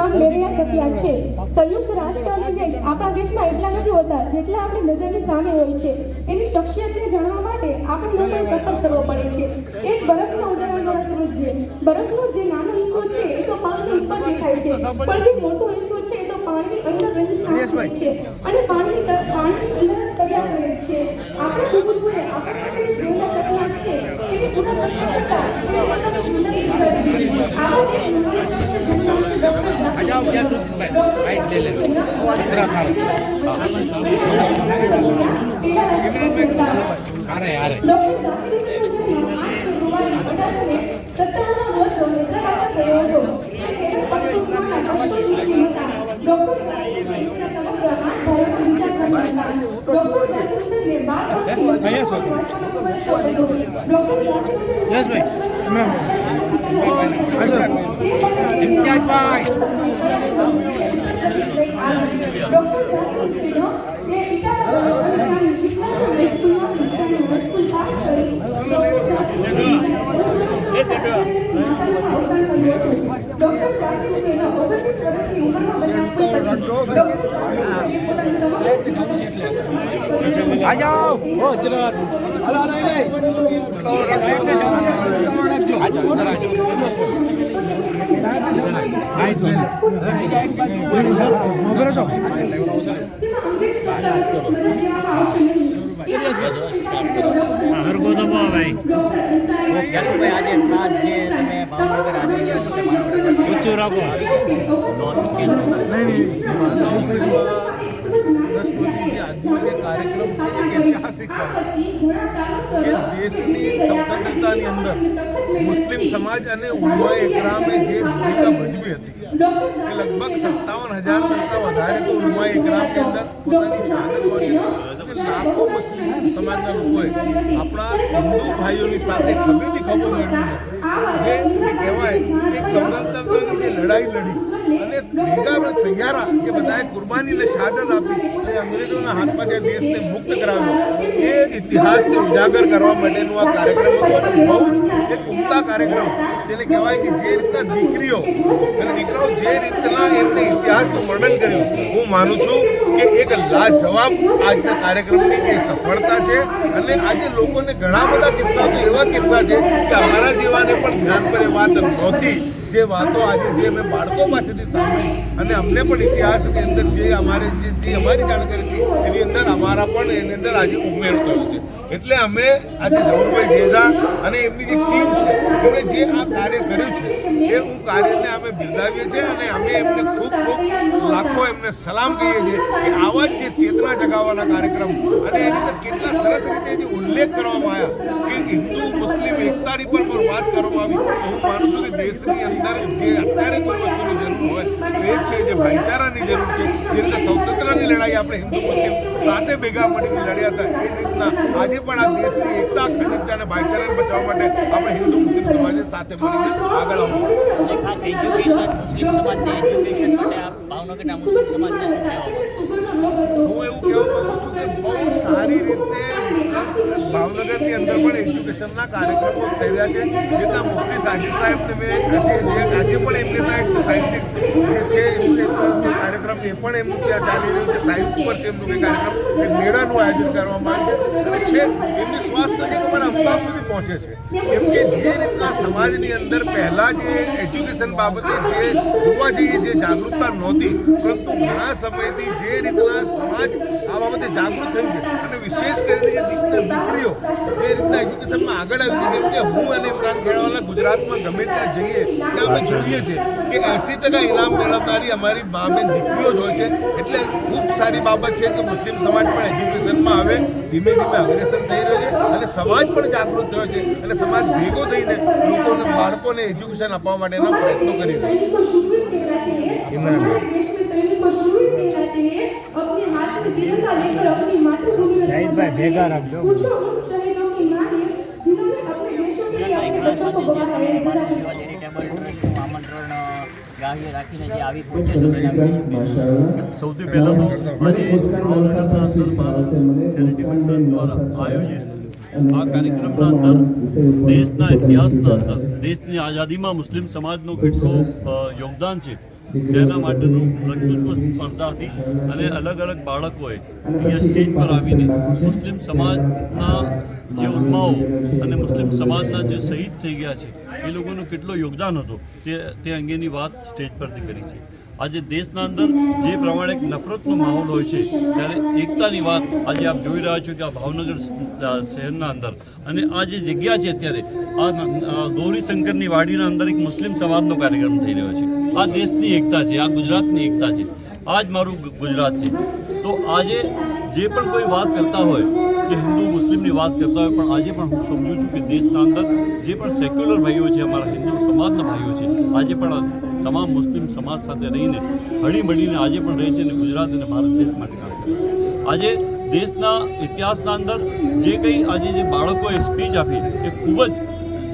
નામ મેરિયા શક્યા છે. સંયુક્ત રાષ્ટ્ર અને દેશ આપણા દેશમાં એટલા નથી હોતા જેટલા આપણી નજરની સામે હોય છે. એની શખ્સિયતને જાણવા માટે આપણે લોકોએ સફર કરવો પડે છે. એક બરફના ઉદાહરણ દ્વારા સમજીએ બરફનો જે નાનો હિસ્સો છે એ તો પાણીની ઉપર દેખાય છે. પણ જે મોટો હિસ્સો છે એ તો પાણીની અંદર રહેલી છે. અને પાણીની પાણીની અંદર તૈયાર રહે છે. આપણે બુદ્ધિએ આપણા માટે જોયેલા સપના છે. એને પૂરા કરતા કરતા તે પોતાની જિંદગી ગુજારી દીધી. આવા એક મહાન શખ્સ જેનું નામ છે ડૉક્ટર આ જાઓ ક્યાં સુધી ભાઈ હાઈટ લઈ હરગો તો ભાઈ યશુભાઈ આજે ખાસ જે તમે ભાવનગર માટે ઊંચું દેશની સ્વતંત્રતાની અંદર મુસ્લિમ સમાજ અને ઉમ્મા એકરામે જે ભૂમિકા ભજવી હતી કે લગભગ સત્તાવન હજાર કરતાં વધારે તો ઉમ્મા એકરામની અંદર પોતાની શહાદત કે લાખો મુસ્લિમ સમાજના લોકોએ આપણા હિન્દુ ભાઈઓની સાથે ખભેથી ખભો મેળવી જે કહેવાય એક સ્વતંત્રતાની જે લડાઈ લડી. અને ભેગા આપણે સૈયારા કે બધાએ કુરબાનીને શહાદત આપી. અને અંગ્રેજોના હાથમાં જે દેશને મુક્ત કરાવ્યો એ ઇતિહાસને ઉજાગર કરવા માટેનો આ કાર્યક્રમ હતો. અને બહુ જ એક ઉમદા કાર્યક્રમ. જેને કહેવાય કે જે રીતના દીકરીઓ અને દીકરાઓ જે રીતના એમને ઇતિહાસનું વર્ણન કર્યું, હું માનું છું કે એક લાજવાબ આજના કાર્યક્રમની એ સફળતા છે. અને આજે લોકોને ઘણા બધા કિસ્સાઓ એવા કિસ્સા છે કે અમારા જેવાને પણ ધ્યાન પર એ વાત નહોતી. જે વાતો આજે જે અમે બાળકો પાસેથી સાંભળી અને અમને પણ ઇતિહાસની અંદર જે અમારે જે અમારી જાણકારી હતી, એની અંદર અમારા પણ એની અંદર આજે ઉમેર થયો છે. એટલે અમે આજે જવરભાઈ જેજા અને એમની જે ટીમ છે, એમણે જે આ કાર્ય કર્યું છે, એ હું કાર્યને અમે બિરદાવીએ છીએ અને અમે એમને ખૂબ ખૂબ લાખો એમને સલામ કહીએ છીએ કે આવા જ જે ચેતના જગાવવાના કાર્યક્રમ અને એની અંદર કેટલા સરસ રીતે જે ઉલ્લેખ કરવામાં આવ્યા કે હિન્દુ, મુસ્લિમ, એકતાની પર પણ વાત કરવામાં આવી. તો હું માનું છું કે દેશની અંદર જે અત્યારે કોઈ વસ્તુની જરૂર હોય, તો એ છે જે ભાઈચારાની જરૂર છે, જે રીતે સ્વતંત્રની લડાઈ આપણે હિન્દુ મુસ્લિમ સાથે ભેગા મળીને લડ્યા હતા, એ રીતના આજે પણ આ દેશની એકતા અખંડિતતા અને ભાઈચારાને બચાવવા માટે આપણે હિન્દુ મુસ્લિમ સમાજે સાથે મળીને આગળ આવવું ખાસ એજ્યુકેશન મુસ્લિમ સમાજને એજ્યુકેશન માટે આ ભાવનગરના મુસ્લિમ સમાજને હું એવું કહેવા માંગુ છું કે બહુ સારી રીતે ભાવનગરની અંદર પણ એજ્યુકેશનના કાર્યક્રમો થઈ રહ્યા છે. જેના મુફ્તી સાજી સાહેબને મેં આજે પણ એમને ત્યાં એક સાયન્ટિફિક જે છે એમને એક કાર્યક્રમ એ પણ એમનું ત્યાં ચાલી રહ્યું છે સાયન્સ પર છે એમનું કાર્યક્રમ. એ મેળાનું આયોજન કરવામાં આવે છે. અને છે એમની સ્વાસ્થ્ય છે પણ અમદાવાદ સુધી પહોંચે છે. કેમ કે જે રીતના સમાજની અંદર પહેલાં જે એજ્યુકેશન બાબતે જે જોવા જઈએ જે જાગૃતતા નહોતી, પરંતુ ઘણા સમયથી જે રીતના સમાજ આ બાબતે જાગૃત થયું છે. અને વિશેષ કરીને એ રીતના એજ્યુકેશનમાં આગળ આવી કેમ કે હું અને ઇમરાન ખેડવાલા ગુજરાતમાં ગમે ત્યાં જઈએ ત્યાં અમે જોઈએ છીએ કે એંસી ટકા ઇનામ મેળવનારી અમારી મા બેન દીકરીઓ જ હોય છે. એટલે ખૂબ સારી બાબત છે કે મુસ્લિમ સમાજ પણ એજ્યુકેશનમાં આવે ધીમે ધીમે અગ્રેસર થઈ રહ્યો છે અને સમાજ પણ જાગૃત થયો છે અને સમાજ ભેગો થઈને લોકોને બાળકોને એજ્યુકેશન આપવા માટેના પ્રયત્નો કરી રહ્યો છે. જયદભાઈ ભેગા રાખજો. આમંત્રણ ગ્રાહ્ય રાખીને જે આવી પહોંચે છે સૌથી પહેલાં તો મારી નવરત્ન પ્રાંતલ ભારત દ્વારા આયોજિત આ કાર્યક્રમના અંદર દેશના ઇતિહાસના અંદર દેશની આઝાદીમાં મુસ્લિમ સમાજનો કેટલો યોગદાન છે. તેના માટેનું પ્રતિબંધ સ્પર્ધા હતી અને અલગ અલગ બાળકોએ અહીંયા સ્ટેજ પર આવીને મુસ્લિમ સમાજના જે ઉલમાઓ અને મુસ્લિમ સમાજના જે શહીદ થઈ ગયા છે, એ લોકોનું કેટલો યોગદાન હતું તે તે અંગેની વાત સ્ટેજ પરથી કરી છે. આજે દેશના અંદર જે પ્રમાણે નફરતનો માહોલ હોય છે, ત્યારે એકતાની વાત આજે આપ જોઈ રહ્યા છો કે આ ભાવનગર શહેરના અંદર અને આ જે જગ્યા છે અત્યારે, આ ગૌરીશંકરની વાડીના અંદર એક મુસ્લિમ સમાજનો કાર્યક્રમ થઈ રહ્યો છે. આ દેશની એકતા છે, આ ગુજરાતની એકતા છે આ જ મારું ગુજરાત છે. તો આજે જે પણ કોઈ વાત કરતા હોય, કે હિન્દુ, મુસ્લિમની વાત કરતા હોય, પણ આજે પણ હું સમજું છું કે દેશના અંદર જે પણ સેક્યુલર ભાઈઓ છે, અમારા હિન્દુ સમાજના ભાઈઓ છે, આજે પણ તમામ મુસ્લિમ સમાજ સાથે રહીને હળી મળીને આજે પણ રહે છે અને ગુજરાત અને ભારત દેશ માટે કામ કરે છે. આજે દેશના ઇતિહાસના અંદર જે કંઈ આજે જે બાળકોએ સ્પીચ આપી, એ ખૂબ જ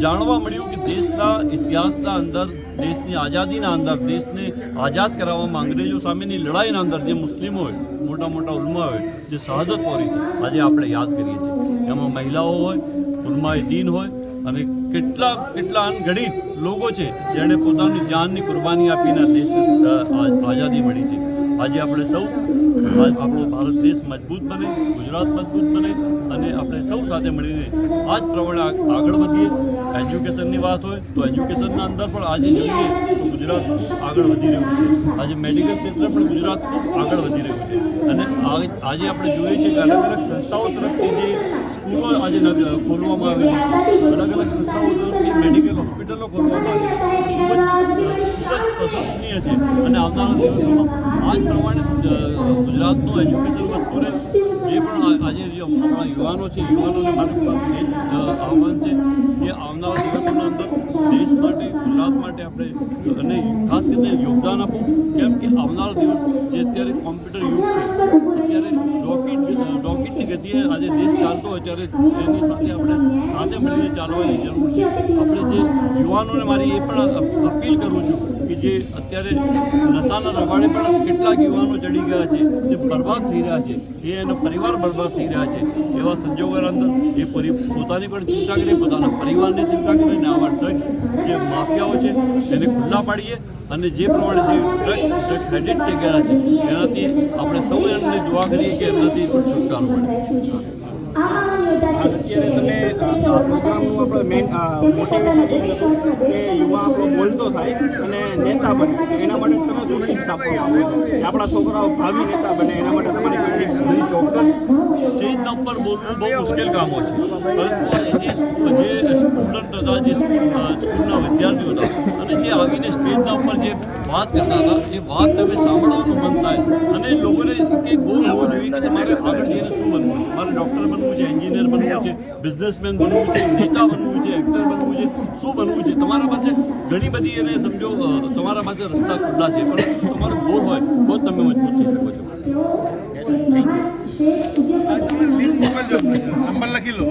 જાણવા મળ્યું કે દેશના ઇતિહાસના અંદર દેશની આઝાદીના અંદર દેશને આઝાદ કરાવવામાં અંગ્રેજો સામેની લડાઈના અંદર જે મુસ્લિમો હોય, મોટા મોટા ઉલમા હોય, જે શહાદત પહોરી છે, આજે આપણે યાદ કરીએ છીએ. એમાં મહિલાઓ હોય, ઉલમાએ દીન હોય અને કેટલા કેટલા અનગણિત લોકો છે જેણે પોતાની જાનની કુરબાની આપીને દેશને આઝાદી મળી છે. આજે આપણે સૌ આપણો ભારત દેશ મજબૂત બને, ગુજરાત મજબૂત બને સૌ સાથે મળીને આ જ પ્રમાણે આગળ વધીએ. એજ્યુકેશનની વાત હોય તો એજ્યુકેશનના અંદર પણ આજે જોઈએ તો ગુજરાત આગળ વધી રહ્યું છે. આજે મેડિકલ ક્ષેત્ર પણ ગુજરાત આગળ વધી રહ્યું છે. અને આજે આપણે જોઈએ છીએ કે અલગ અલગ સંસ્થાઓ તરફથી જે સ્કૂલો આજે ખોલવામાં આવી છે. અલગ અલગ સંસ્થાઓ તરફથી મેડિકલ હોસ્પિટલો ખોલવામાં આવી છે. ખૂબ જ પ્રશંસનીય છે. અને આવનારા દિવસોમાં આ જ પ્રમાણે ગુજરાતનું એજ્યુકેશન રહે પણ આ- આજે યુવાનો છે યુવાનોને મારી પાસે આહવાન છે કે આવનારા દિવસોના અંદર દેશ માટે, ગુજરાત માટે આપણે અને ખાસ કરીને યોગદાન આપવું. કેમ કે આવનારા દિવસ જે અત્યારે કોમ્પ્યુટર યુગ છે, અત્યારે રોકેટ રોકેટની ગતિએ આજે દેશ ચાલતો હોય ત્યારે એની સાથે આપણે, સાથે મળીને ચાલવાની જરૂર છે. આપણે જે યુવાનોને મારી એ પણ અપીલ કરું છું કે જે અત્યારે નશાના રવાડે પણ કેટલાક યુવાનો ચડી ગયા છે, જે બરબાદ થઈ રહ્યા છે, એ એનો પરિવાર બરબાદ થઈ રહ્યા છે. એવા સંજોગોના અંદર એ પરી, પોતાની પણ ચિંતા કરે, પોતાના પરિવારની ચિંતા કરે અને આવા ડ્રગ્સ જે માફિયાઓ છે, એને ખુલ્લા પાડીએ અને જે પ્રમાણે જે ડ્રગ્સ ડ્રગ્સ એડિક્ટ થઈ ગયા છે, એનાથી આપણે સૌ એમને દુઆ કરીએ કે એમનાથી પણ છુટકારો મળે. અત્યારે તમે આ પ્રોગ્રામનું આપણે મેઇન મોટિવેશન એ હતું કે યુવા આપણો બોલતો થાય અને નેતા બને. એના માટે તમે શું ટિપ્સ આપો કે આપણા છોકરાઓ ભાવિ નેતા બને એના માટે તમારી કોઈ ટિપ્સ નહીં ચોક્કસ. સ્ટેજના ઉપર બોલવું બહુ મુશ્કેલ કામો છે. પરંતુ જે સ્ટુડન્ટ હતા જે સ્કૂલ સ્કૂલના વિદ્યાર્થીઓ હતા અને જે આવીને સ્ટેજના ઉપર જે વાત કરતા હતા એ વાત તમે સાંભળવાનું મન થાય અને લોકોને કે ગોલ હોવો જોઈએ કે તમારે આગળ જઈને શું બનવું છે? મારે ડૉક્ટર બનવું છે એન્જિનિયર બનવું છે બિઝનેસમેન બનવું છે નેતા બનવું છે એક્ટર બનવું છે શું બનવું છે? તમારા પાસે ઘણી બધી એને સમજો તમારા પાસે રસ્તા ખુલ્લા છે પણ તમારો ગોલ હોય તો જ તમે મજબૂત થઈ શકો છો. મોકલજો નંબર લખી લો?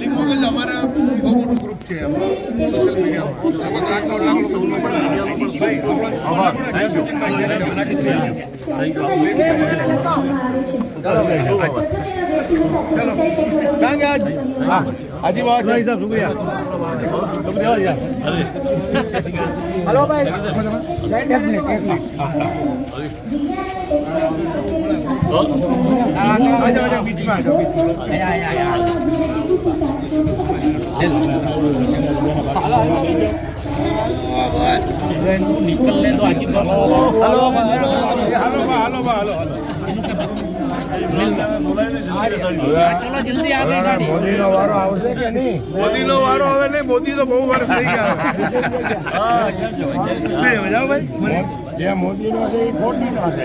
લિંક મોકલજો. અમારે બહુ મોટું ગ્રુપ છે સોશિયલ મીડિયામાં આઠ નવ લાખ લોકો આભાર ક્યાં ગયા હાજી હા હાજી બાબા છે આજો આજો બીચમાં આજો બીચમાં હાલો બા हेलो हेलो हेलो હાલો મોદીનો વારો હવે નહીં મોદી તો બહુ વર્ષ થઈ ગયા ભાઈ મને જે મોદીનો છે એ ખોટીનો છે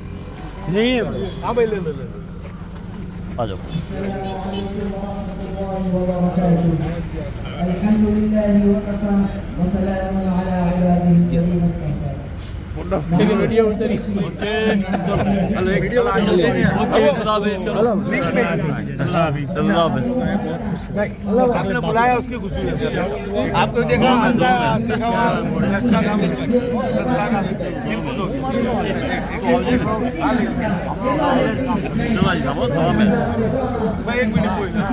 ਨਹੀਂ ਆ ਬਈ ਲੈ ਲੈ ਲੈ ਆ ਜਾਓ वीडियो उतरी ओके चलो एक वीडियो ओके खुदा हाफिज चलो लिंक पे अल्लाह हाफिज अल्लाह हाफिज आपने बुलाया उसकी खुशी आपको देखा देखा सत्ता का 들어가지 잘못 더하면 400분이 보이나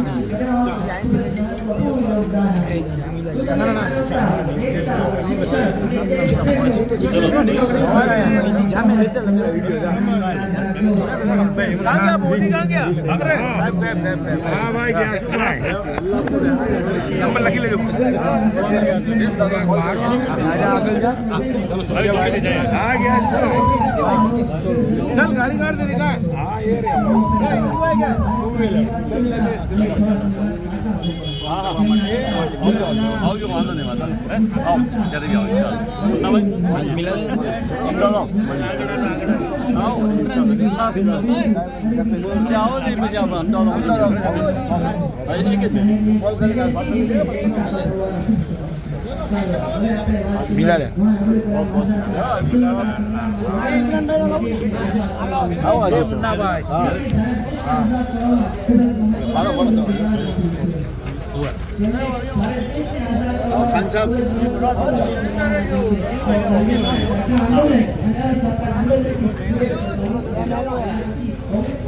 गया मोदी कहाँ गया भाग रहे साहब साहब साहब साहब हाँ भाई આવજો વાંધો નહીં વાંધો નહીં આવો ત્યારે બી આવો ના ભાઈ મિલન અમદાવાદ આવો આવો ને આવો આજે ના ભાઈ 아, 간장. 아,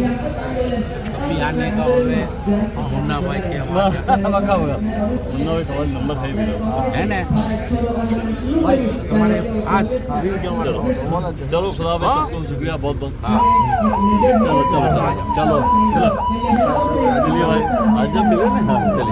अभी आने का होवे और मुन्ना भाई के आवाज मक्का होगा मुन्ना भाई सवाल नंबर है मेरा है ना भाई तुम्हारे खास अभी क्या हमारा चलो खुदा हाफिज सबको शुक्रिया बहुत बहुत हां चलो चलो चलो चलो चलिए भाई आज जब मिले ना चलिए